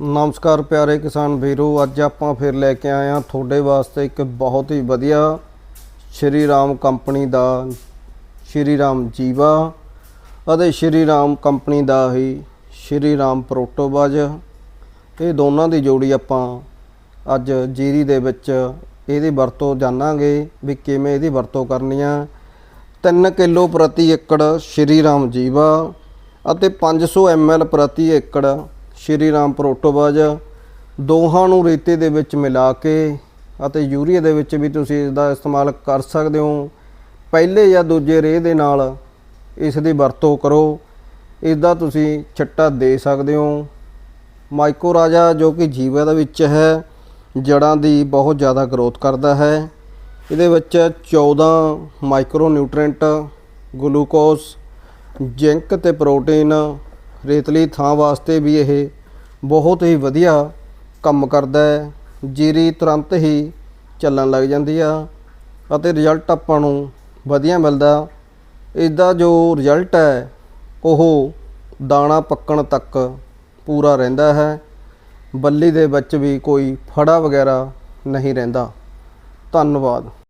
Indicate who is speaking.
Speaker 1: ਨਮਸਕਾਰ ਪਿਆਰੇ ਕਿਸਾਨ ਵੀਰੋ, ਅੱਜ ਆਪਾਂ ਫਿਰ ਲੈ ਕੇ ਆਏ ਹਾਂ ਤੁਹਾਡੇ ਵਾਸਤੇ ਇੱਕ ਬਹੁਤ ਹੀ ਵਧੀਆ ਸ਼੍ਰੀ ਰਾਮ ਕੰਪਨੀ ਦਾ, ਸ਼੍ਰੀ ਰਾਮ ਜੀਵਾ ਅਤੇ ਸ਼੍ਰੀ ਰਾਮ ਕੰਪਨੀ ਦਾ ਹੀ ਸ਼੍ਰੀ ਰਾਮ ਪ੍ਰੋਟੋਬਜ ਇਹ ਦੋਨਾਂ ਦੀ ਜੋੜੀ ਆਪਾਂ ਅੱਜ ਜੀਰੀ ਦੇ ਵਿੱਚ ਇਹਦੀ ਵਰਤੋਂ ਜਾਣਾਂਗੇ ਵੀ ਕਿਵੇਂ ਇਹਦੀ ਵਰਤੋਂ ਕਰਨੀ ਆ। 3 ਕਿਲੋ ਪ੍ਰਤੀ ਏਕੜ ਸ਼੍ਰੀ ਰਾਮ ਜੀਵਾ ਅਤੇ 500 ml ਪ੍ਰਤੀ ਏਕੜ ਸ਼੍ਰੀ ਰਾਮ ਪ੍ਰੋਟੋਬਜ, ਦੋਹਾਂ ਨੂੰ ਰੇਤੇ ਦੇ ਵਿੱਚ ਮਿਲਾ ਕੇ ਅਤੇ ਯੂਰੀਆ ਦੇ ਵਿੱਚ ਵੀ ਤੁਸੀਂ ਇਸ ਦਾ ਇਸਤੇਮਾਲ ਕਰ ਸਕਦੇ ਹੋ। ਪਹਿਲੇ ਜਾਂ ਦੂਜੇ ਰੇਹ ਦੇ ਨਾਲ ਇਸ ਦੀ ਵਰਤੋਂ ਕਰੋ। ਇਸ ਦਾ ਤੁਸੀਂ ਛੱਟਾ ਦੇ ਸਕਦੇ ਹੋ। ਮਾਈਕੋ ਰਾਜਾ ਜੋ ਕਿ ਜੀਵਾ ਦੇ ਵਿੱਚ ਹੈ, ਜੜਾਂ ਦੀ ਬਹੁਤ ਜ਼ਿਆਦਾ ਗਰੋਥ ਕਰਦਾ ਹੈ। ਇਹਦੇ ਵਿੱਚ 14 ਮਾਈਕਰੋ ਨਿਊਟ੍ਰੀਐਂਟ ਗਲੂਕੋਸ ਜ਼ਿੰਕ ਤੇ ਪ੍ਰੋਟੀਨ ਰੇਤਲੀ ਥਾਂ ਵਾਸਤੇ ਵੀ ਇਹ ਬਹੁਤ ਹੀ ਵਧੀਆ ਕੰਮ ਕਰਦਾ ਹੈ। ਜੀਰੀ ਤੁਰੰਤ ਹੀ ਚੱਲਣ ਲੱਗ ਜਾਂਦੀ ਆ ਅਤੇ ਰਿਜ਼ਲਟ ਆਪਾਂ ਨੂੰ ਵਧੀਆ ਮਿਲਦਾ। ਇਸ ਦਾ ਜੋ ਰਿਜ਼ਲਟ ਹੈ, ਉਹ ਦਾਣਾ ਪੱਕਣ ਤੱਕ ਪੂਰਾ ਰਹਿੰਦਾ ਹੈ। ਬੱਲੀ ਦੇ ਵਿੱਚ ਵੀ ਕੋਈ ਫੜਾ ਵਗੈਰਾ ਨਹੀਂ ਰਹਿੰਦਾ। ਧੰਨਵਾਦ।